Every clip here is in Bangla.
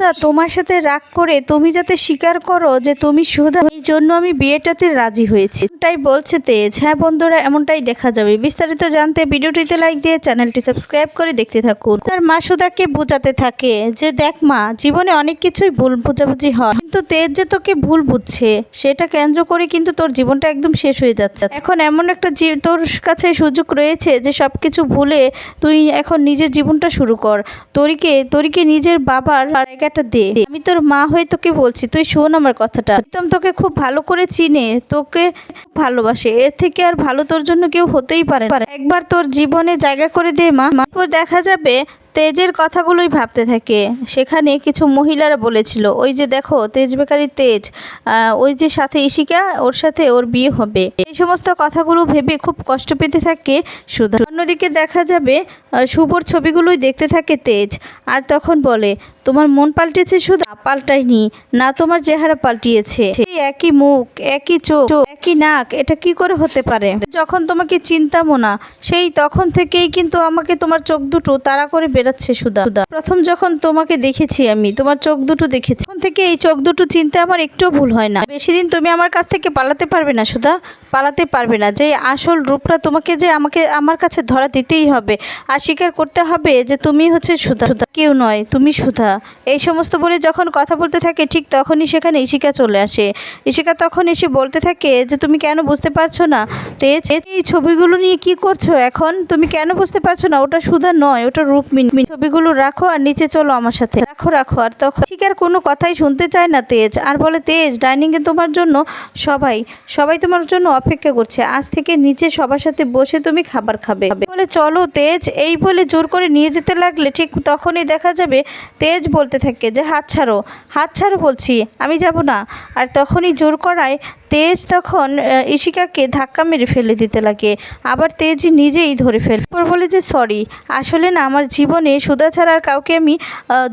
সুধা তোমার সাথে রাগ করে তুমি যাতে স্বীকার করো যে তুমি সুধা, এই জন্য আমি বিয়েটাতে রাজি হয়েছি। তাই বলছে তেজ। হ্যাঁ বন্ধুরা, এমনটাই দেখা যাবে। বিস্তারিত জানতে ভিডিওটিতে লাইক দিয়ে চ্যানেলটি সাবস্ক্রাইব করে দেখতে থাকুন। তার মা সুধাকে বোঝাতে থাকে যে, দেখ মা, জীবনে অনেক কিছুই ভুল বোঝাবুঝি হয়। কিন্তু তেজ যে তোকে ভুল বুঝছে, সেটা কেন্দ্র করে কিন্তু তোর জীবনটা একদম শেষ হয়ে যাচ্ছে। এখন এমন একটা তোর কাছে সুযোগ রয়েছে যে সব কিছু ভুলে তুই এখন নিজের জীবনটা শুরু কর। তোরিকে তোরিকে নিজের বাবার জায়গাটা দে। আমি তোর মা হয়ে তোকে বলছি, তুই শোন আমার কথাটা। একদম তোকে খুব ভালো করে চিনে, তোকে ভালোবাসে। এর থেকে আর ভালো তোর জন্য কেউ হতেই পারে। একবার তোর জীবনে জায়গা করে দে, মা। তারপর দেখা যাবে তেজের কথাগুলোই ভাবতে থাকে। সেখানে কিছু মহিলারা বলেছিল, ওই যে দেখো, তেজ বেকারি তেজ। ওই যে সাথে ইশিকা ওর সাথে ওর বিয়ে হবে। এই সমস্ত কথাগুলো ভেবে খুব কষ্ট পেতে থাকে সুধা। অন্যদিকে দেখা যাবে শুভর ছবিগুলোই দেখতে থাকে তেজ। আর তখন বলে তোমার মন পাল্টেছে সুধা পাল্টায়নি, না তোমার চেহারা পাল্টিয়েছে। একই মুখ, একই চোখ, একই নাক, এটা কি করে হতে পারে? যখন তোমাকে চিন্তামো না, সেই তখন থেকেই কিন্তু আমাকে তোমার চোখ দুটো তাড়া করে বেরাচ্ছে সুধা। সুধা প্রথম যখন তোমাকে দেখেছি আমি, তোমার চোখ দুটো দেখেছি, তখন থেকে এই চোখ দুটো চিনতে আমার একটুও ভুল হয় না। বেশি দিন তুমি আমার কাছ থেকে পালাতে পারবে না সুধা, পালাতে পারবে না। যে আসল রূপটা তোমাকে যে আমাকে, আমার কাছে ধরা দিতেই হবে, আর স্বীকার করতে হবে যে তুমি হচ্ছে সুধা। সুধা, কেউ নয়, তুমি সুধা। এই সমস্ত বলে যখন কথা বলতে থাকে, ঠিক তখনই সেখানে ইশিকা চলে আসে। ইশিকা তখন এসে বলতে থাকে যে, তুমি কেন বুঝতে পারছ না? তেজ এই ছবিগুলো নিয়ে কি করছ এখন? তুমি কেন বুঝতে পারছ না? ওটা সুধা নয়, ওটা রূপমিনী ছবিগুলো রাখো আর নিচে চলো আমার সাথে। রাখো রাখো। আর তখন ইশিকার কোনো কথাই শুনতে চায় না তেজ। আর বলে, তেজ, ডাইনিংয়ে তোমার জন্য সবাই সবাই তোমার জন্য অপেক্ষা করছে। আজ থেকে নিচে সবার সাথে বসে তুমি খাবার খাবে। বলে, চলো তেজ। এই বলে জোর করে নিয়ে যেতে লাগলে ঠিক তখনই দেখা যাবে, তেজ বলতে থাকে যে, হাত ছাড়ো হাত ছাড়ো বলছি, আমি যাব না। আর তখনই জোর করায় তেজ তখন ইশিকাকে ধাক্কা মেরে ফেলে দিতে লাগে। আবার তেজ নিজেই ধরে ফেলে। এরপর বলে যে, সরি, আসলে না, আমার জীবনে সুধা ছাড়া আর কাউকে আমি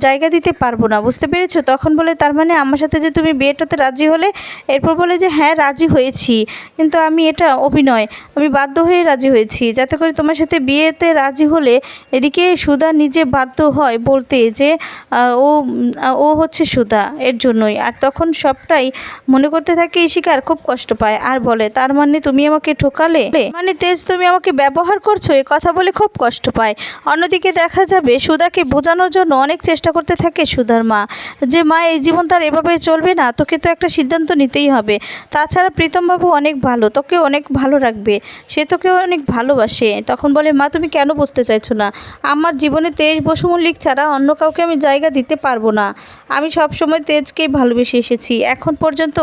জায়গা দিতে পারব না। বুঝতে পেরেছ? তখন বলে, তার মানে আমার সাথে যে তুমি বিয়েটাতে রাজি হলে? এরপর বলে যে হ্যাঁ রাজি হয়েছি, কিন্তু আমি এটা অভিনয়, আমি বাধ্য হয়ে রাজি হয়েছি। যাতে করে তোমার সাথে বিয়েতে রাজি হলে এদিকে সুধা নিজে বাধ্য হয় বলতে যে ও ও হচ্ছে সুধা এর জন্যই। আর তখন সবটাই মনে করতে থাকে শিকার খুব কষ্ট পায় আর বলে, তার মানে তুমি আমাকে ঠকালে? মানে তেজ, তুমি আমাকে ব্যবহার করছ? এ কথা বলে খুব কষ্ট পায়। অন্যদিকে দেখা যাবে সুধাকে বোঝানোর জন্য অনেক চেষ্টা করতে থাকে সুধার মা। যে, মা, এই জীবন তার এভাবে চলবে না, তোকে তো একটা সিদ্ধান্ত নিতেই হবে। তাছাড়া প্রীতমবাবু অনেক ভালো তোকে অনেক ভালো রাখবে। সে তোকে অনেক ভালোবাসে। তখন বলে, মা, তুমি কেন বুঝতে চাইছো না? আমার জীবনে তেজ বসু মল্লিক ছাড়া অন্য কাউকে আমি জায়গা দিতে পারব না। আমি সব সময় তেজকেই ভালোবেসে এসেছি। এখন পর্যন্ত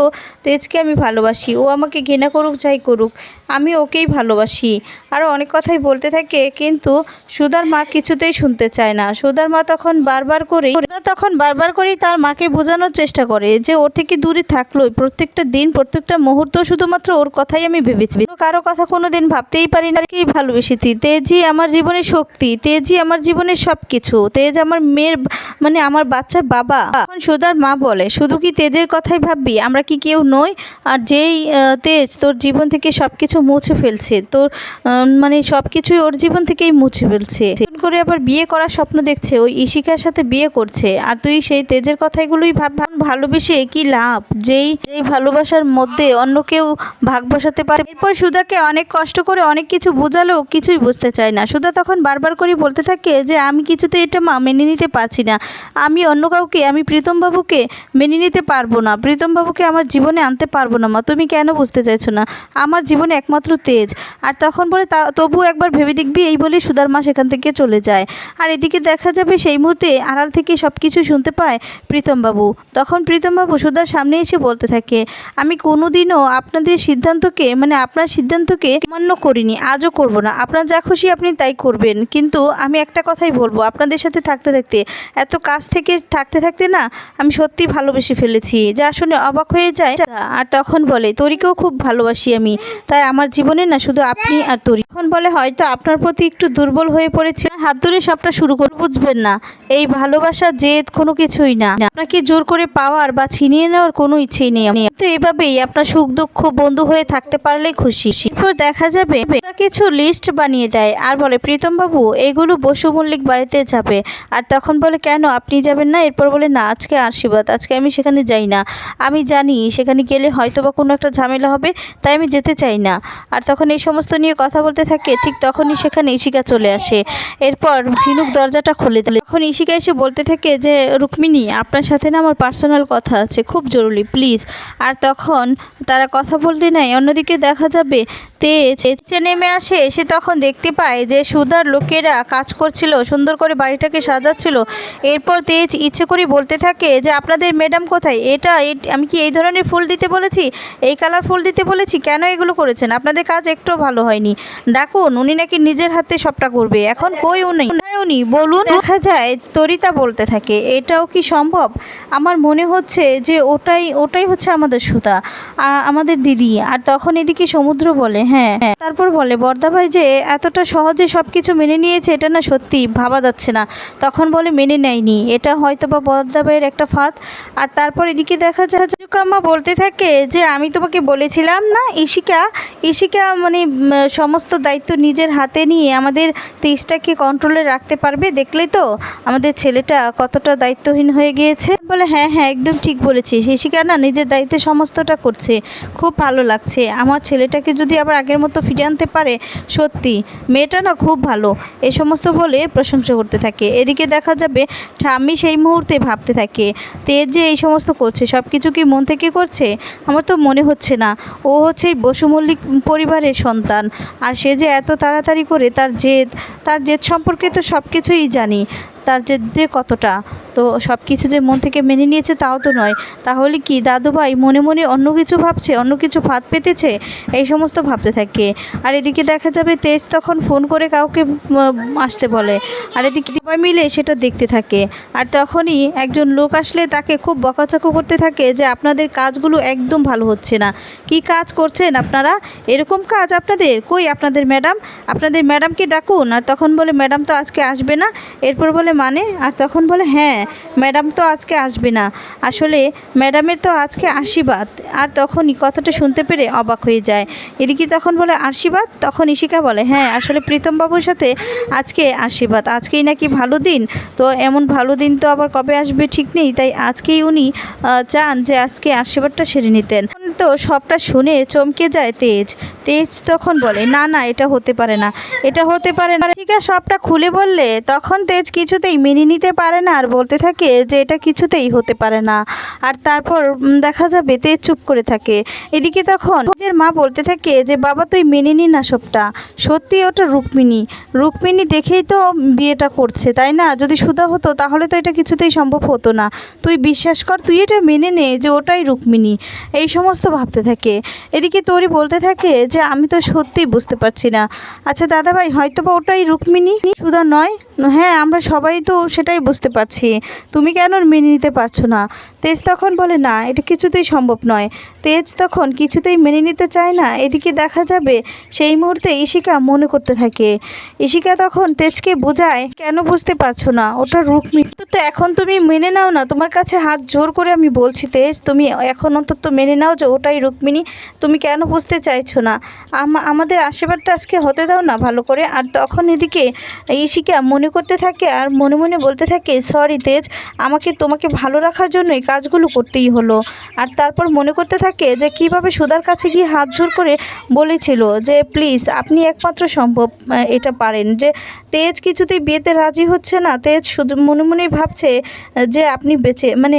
তেজকে আমি ভালোবাসি। ও আমাকে ঘৃণা করুক, যাই করুক, আমি ওকেই ভালোবাসি। আরও অনেক কথাই বলতে থাকে, কিন্তু সুদার মা কিছুতেই শুনতে চায় না। সুদার মা তখন বারবার সুধা তখন বারবার করেই তার মাকে বোঝানোর চেষ্টা করে যে ওর থেকে দূরে থাকলোই। প্রত্যেকটা দিন, প্রত্যেকটা মুহূর্ত শুধুমাত্র ওর কথাই আমি ভেবেছি। কারও কথা কোনো দিন ভাবতেই পারি না কি ভালোবেসেছি। তেজই আমার জীবনের শক্তি, তেজই আমার জীবনের সব কিছু তেজ আমার মেয়ের মানে আমার বাচ্চার বাবা। তখন সুধার মা বলে, শুধু কি তেজের কথাই ভাববি? আমরা কি কেউ নই? আর যেই তেজ তোর জীবন থেকে সব কিছু মুছে ফেলছে, তোর মানে সব কিছুই ওর জীবন থেকেই মুছে ফেলছে। করে আবার বিয়ে করার স্বপ্ন দেখছে, ওই ইশিকার সাথে বিয়ে করছে। আর তুই সেই তেজের কথাগুলোই ভাব ভাব, ভালোবেসে কি লাভ? যেই এই ভালোবাসার মধ্যে অন্য কেউ ভাগ বসাতে পারে। এরপর সুধাকে অনেক কষ্ট করে অনেক কিছু বোঝালেও কিছুই বুঝতে চায় না। সুধা তখন বারবার করে বলতে থাকে যে, আমি কিছুতে এটা মা মেনে নিতে পারছি না। আমি অন্য কাউকে, আমি প্রীতমবাবুকে মেনে নিতে পারব না। প্রীতমবাবুকে আমার জীবনে আনতে পারব না মা। তুমি কেন বুঝতে চাইছো না? আমার জীবনে একমাত্র তেজ। আর তখন বলে তা তবু একবার ভেবে দেখবি, এই বলেই সুধার মা সেখান থেকে চলে যায়। আর এদিকে দেখা যাবে সেই মুহূর্তে আড়াল থেকে সব কিছু শুনতে পায় প্রীতমবাবু। তখন প্রীতমবাবু সুধার সামনে এসে বলতে থাকে, আমি কোনোদিনও আপনাদের সিদ্ধান্তকে মানে আপনার সিদ্ধান্তকে মান্য করিনি। আজও করব না। আপনার যা খুশি আপনি তাই করবেন। কিন্তু আমি একটা কথাই বলব, আপনাদের সাথে থাকতে থাকতে এত কাছ থেকে থাকতে থাকতে না, আমি সত্যি ভালোবেসে ফেলেছি। যা শুনে অবাক হয়ে যায়। আর তখন বলে, তরিকেও খুব ভালোবাসি আমি। তাই আমার জীবনে না শুধু আপনি আর তরি। তখন বলে, হয়তো আপনার প্রতি একটু দুর্বল হয়ে পড়েছে। হাত ধরে সবটা শুরু করে বুঝবেন না, এই ভালোবাসা, জেদ কোনো কিছুই না। আপনাকে জোর করে পাওয়ার বা ছিনিয়ে নেওয়ার কোনো ইচ্ছেই নেই। তো এভাবেই আপনার সুখ দুঃখ বন্ধু হয়ে থাকতে পারলেই খুশি। এরপর দেখা যাবে কিছু লিস্ট বানিয়ে দেয়। আর বলে, প্রীতম বাবু, এগুলো বসু মল্লিক বাড়িতে যাবে। আর তখন বলে, কেন? আপনি যাবেন না, এরপর বলে, না, আজকে আশীর্বাদ, আজকে আমি সেখানে যাই না। আমি জানি সেখানে গেলে হয়তো বা কোনো একটা ঝামেলা হবে, তাই আমি যেতে চাই না। আর তখন এই সমস্ত নিয়ে কথা বলতে থাকে, ঠিক তখনই সেখানে ইশিকা চলে আসে। এরপর ঝিনুক দরজাটা খুলে দিলে। তখন ইশিকা এসে বলতে থাকে যে, রুক্মিণী, আপনার সাথে না আমার পার্সোনাল কথা আছে, খুব জরুরি, প্লিজ। আর তখন তারা কথা বলতে নাই অন্যদিকে দেখা যাবে নিচে নেমে আসে। সে তখন দেখতে পায় যে, সুধার লোকেরা কাজ করছিল, সুন্দর করে বাড়িটাকে সাজাচ্ছিল। এরপর তেজ ইচ্ছে করে বলতে থাকে যে, আপনাদের ম্যাডাম কোথায়? এটা আমি কি এই ধরনের ফুল দিতে বলেছি? এই কালার ফুল দিতে বলেছি? কেন এগুলো করেছেন? আপনাদের কাজ একটু ভালো হয়নি। ডাকুন, উনি নাকি নিজের হাতে সবটা করবে। এখন কই উনি? উনি? বলুন। দেখা যায় তরিতা বলতে থাকে, এটাও কি সম্ভব? আমার মনে হচ্ছে যে, ওটাই ওটাই হচ্ছে আমাদের সুতা আমাদের দিদি। আর তখন এদিকে সমুদ্র বলে হ্যাঁ। তারপর বলে, বর্দা ভাই যে, এতটা সহজে সব কিছু মেনে নিয়েছে, এটা না সত্যি, ভাবা যাচ্ছে না। তখন বলে, মেনে নেয়নি। এটা হয়তো বা বর্দা ভাইয়ের একটা ফাঁদ। আর তারপর এদিকে দেখা যায় যে আম্মা বলতে থাকে যে, আমি তোমাকে বলেছিলাম না ইশিকা ইশিকা মানে সমস্ত দায়িত্ব নিজের হাতে নিয়ে আমাদের তেজটাকে কন্ট্রোলে রাখতে পারবে। দেখলেই তো আমাদের ছেলেটা কতটা দায়িত্বহীন হয়ে গিয়েছে। বলে হ্যাঁ হ্যাঁ একদম ঠিক বলেছিস। ইশিকা না নিজের দায়িত্বে সমস্তটা করছে। খুব ভালো লাগছে। আমার ছেলেটাকে যদি আবার আগের মতো ফিরে আনতে পারে, সত্যি, মেয়েটা না খুব ভালো। এ সমস্ত বলে প্রশংসা করতে থাকে। এদিকে দেখা যাবে ঠাম্মি সেই মুহূর্তে ভাবতে থাকে, তেজ যে এই সমস্ত করছে সব কিছু কি মন থেকে করছে? আমার তো মনে হচ্ছে না। ও হচ্ছে বসু মল্লিক পরিবারের সন্তান। আর সে যে এত তাড়াতাড়ি করে তার জেদ তার জেদ সম্পর্কে তো সব কিছুই জানি। তার জেদ যে কতটা? তো সব কিছু যে মন থেকে মেনে নিয়েছে তাও তো নয়। তাহলে কি দাদুভাই মনে মনে অন্য কিছু ভাবছে, অন্য কিছু ফাঁদ পেতেছে? এই সমস্ত ভাবতে থাকে। আর এদিকে দেখা যাবে তেজ তখন ফোন করে কাউকে আসতে বলে। আর এদিকে সবাই মিলে সেটা দেখতে থাকে। আর তখনই একজন লোক আসলে তাকে খুব বকাচকা করতে থাকে যে আপনাদের কাজগুলো একদম ভালো হচ্ছে না। কি কাজ করছেন আপনারা? এরকম কাজ আপনাদের? কই আপনাদের ম্যাডাম? আপনাদের ম্যাডামকে ডাকুন। আর তখন বলে, ম্যাডাম তো আজকে আসবে না। এরপর বলে মানে? আর তখন বলে হ্যাঁ। ম্যাডাম তো আজকে আসবে না। আসলে ম্যাডামের তো আজকে আশীর্বাদ। আর তখনই কথাটা শুনতে পেরে অবাক হয়ে যায়। এদিকে তখন বলে, আশীর্বাদ? তখন ইশিকা বলে হ্যাঁ আসলে প্রীতমবাবুর সাথে আজকে আশীর্বাদ। আজকেই নাকি ভালো দিন। তো এমন ভালো দিন তো আবার কবে আসবে ঠিক নেই। তাই আজকেই উনি চান যে আজকে আশীর্বাদটা সেরে নিতেন। তো সবটা শুনে চমকে যায় তেজ। তেজ তখন বলে, না না, এটা হতে পারে না। এটা হতে পারে না। ঠিক আছে, সবটা খুলে বললে তখন তেজ কিছুতেই মেনে নিতে পারে না আর বলতে থাকে যে এটা কিছুতেই হতে পারে না। আর তারপর দেখা যাবে তেজ চুপ করে থাকে। এদিকে তখন নিজের মা বলতে থাকে যে, বাবা, তুই মেনে নি না সবটা। সত্যি ওটা রুক্মিণী। রুক্মিণী দেখেই তো বিয়েটা করছে, তাই না? যদি সুধা হতো, তাহলে তো এটা কিছুতেই সম্ভব হতো না। তুই বিশ্বাস কর, তুই এটা মেনে নে যে, ওটাই রুক্মিণী। এই সমস্ত ভাবতে থাকে। এদিকে তোরই বলতে থাকে যে, আমি তো সত্যিই বুঝতে পারছি না। আচ্ছা দাদাভাই হয়তো বা ওটাই রুক্মিণী? সুধা নয়। হ্যাঁ আমরা সবাই তো সেটাই বুঝতে পারছি। তুমি কেন মেনে নিতে পারছ না? তেজ তখন বলে, না, এটা কিছুতেই সম্ভব নয়। তেজ তখন কিছুতেই মেনে নিতে চায় না। এদিকে দেখা যাবে সেই মুহূর্তে ইশিকা মনে করতে থাকে। ইশিকা তখন তেজকে বোঝায়, কেন বুঝতে পারছ না? ওটা রুক্মিণী তো এখন তুমি মেনে নাও না। তোমার কাছে হাত জোর করে আমি বলছি, তেজ, তুমি এখন অন্তত মেনে নাও যে ওটাই রুক্মিণী। তুমি কেন বুঝতে চাইছো না? আম- আমাদের আশীর্বাদটা আজকে হতে দাও না ভালো করে। আর তখন এদিকে ইশিকা মনে করতে থাকে আর মনে মনে বলতে থাকে, সরি, তেজ আমাকে তোমাকে ভালো রাখার জন্য এই কাজগুলো করতেই হলো। আর তারপর মনে করতে থাকে যে, কীভাবে সুধার কাছে গিয়ে হাত জোর করে বলেছিল যে, প্লিজ, আপনি একমাত্র সম্ভব এটা পারেন। যে, তেজ কিছুতেই বিয়েতে রাজি হচ্ছে না। তেজ শুধু মনে মনেই ভাবছে যে, আপনি বেঁচে মানে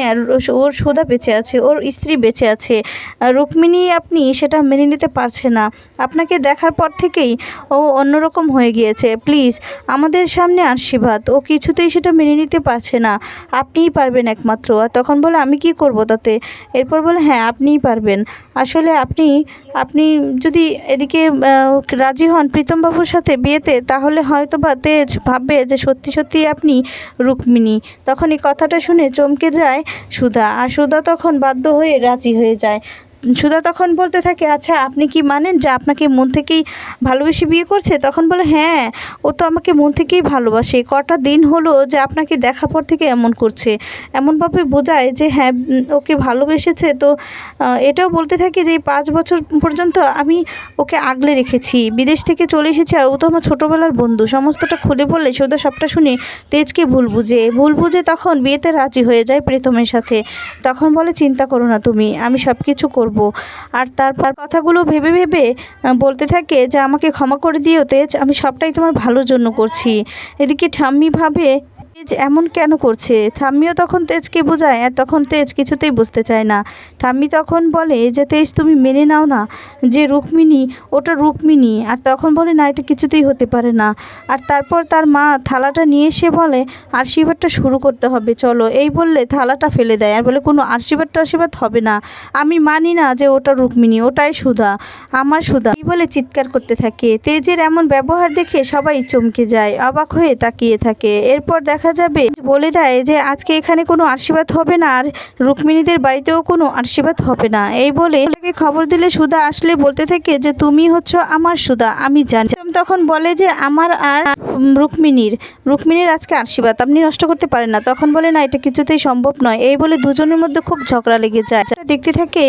ওর সুধা বেঁচে আছে, ওর স্ত্রী বেঁচে আছে। রুক্মিণী আপনি সেটা মেনে নিতে পারছে না। আপনাকে দেখার পর থেকেই ও অন্যরকম হয়ে গিয়েছে। প্লিজ, আমাদের সামনে আশীর্বাদ ও কিছুতেই সেটা মেনে নিতে পারছে না। আপনিই পারবেন একমাত্র। আর তখন বলে, আমি কি করব তাতে? এরপর বলে হ্যাঁ আপনিই পারবেন। আসলে আপনি আপনি যদি এদিকে রাজি হন প্রীতমবাবুর সাথে বিয়েতে, তাহলে হয়তো বা তেজ ভাববে যে সত্যি সত্যি আপনি রুক্মিণী। তখন এই কথাটা শুনে চমকে যায় সুধা। আর সুধা তখন বাধ্য হয়ে রাজি হয়ে যায়। সুধা তখন বলতে থাকে আচ্ছা আপনি কি মানেন যে আপনাকে মন থেকেই ভালোবেসে বিয়ে করছে? তখন বলে হ্যাঁ ও তো আমাকে মন থেকেই ভালোবাসে। কটা দিন হলো যে আপনাকে দেখার পর থেকে এমন করছে। এমনভাবে বোঝায় যে হ্যাঁ ওকে ভালোবেসেছে। তো এটাও বলতে থাকে যে, পাঁচ বছর পর্যন্ত আমি ওকে আগলে রেখেছি। বিদেশ থেকে চলে এসেছে আর ও তো আমার ছোটোবেলার বন্ধু। সমস্তটা খুলে বললে সুধা সবটা শুনে তেজকে ভুল বুঝে। ভুল বুঝে তখন বিয়েতে রাজি হয়ে যায় প্রীতমের সাথে। তখন বলে, চিন্তা করো না তুমি, আমি সব কিছু করব। আর তারপর কথাগুলো ভেবে ভেবে বলতে থাকে যে আমাকে ক্ষমা করে দিও তেজ, আমি সবটাই তোমার ভালোর জন্য করছি। এদিকে ঠাম্মি ভাবে তেজ এমন কেন করছে? ঠাম্মিও তখন তেজকে বোঝায় আর তখন তেজ কিছুতেই বুঝতে চায় না। ঠাম্মি তখন বলে যে, তেজ, তুমি মেনে নাও না যে, রুক্মিণী, ওটা রুক্মিণী। আর তখন বলে, না, এটা কিছুতেই হতে পারে না। আর তারপর তার মা থালাটা নিয়ে এসে বলে আশীর্বাদটা শুরু করতে হবে, চলো। এই বললে থালাটা ফেলে দেয় আর বলে, কোনো আশীর্বাদটা আশীর্বাদ হবে না। আমি মানি না যে, ওটা রুক্মিণী, ওটাই সুধা, আমার সুধা। এই বলে চিৎকার করতে থাকে। তেজের এমন ব্যবহার দেখে সবাই চমকে যায়, অবাক হয়ে তাকিয়ে থাকে। এরপর দেখা যাবে? বলে দেয় যে, আজকে এখানে কোনো আশীর্বাদ হবে না আর রুক্মিণীদের বাড়িতেও কোনো আশীর্বাদ হবে না। এই বলে তাকে খবর দিলে সুধা আসলে বলতে থাকে যে, তুমি হচ্ছ আমার সুধা, আমি জানি। তখন বলে যে, আমার আর রুক্মিণীর রুক্মিণীর আজকে আশীর্বাদ, আপনি নষ্ট করতে পারেন না। তখন বলে, না, এটা কিছুতেই সম্ভব নয়। এই বলে দুজনের মধ্যে খুব ঝগড়া লেগে যায়। দেখতে থাকে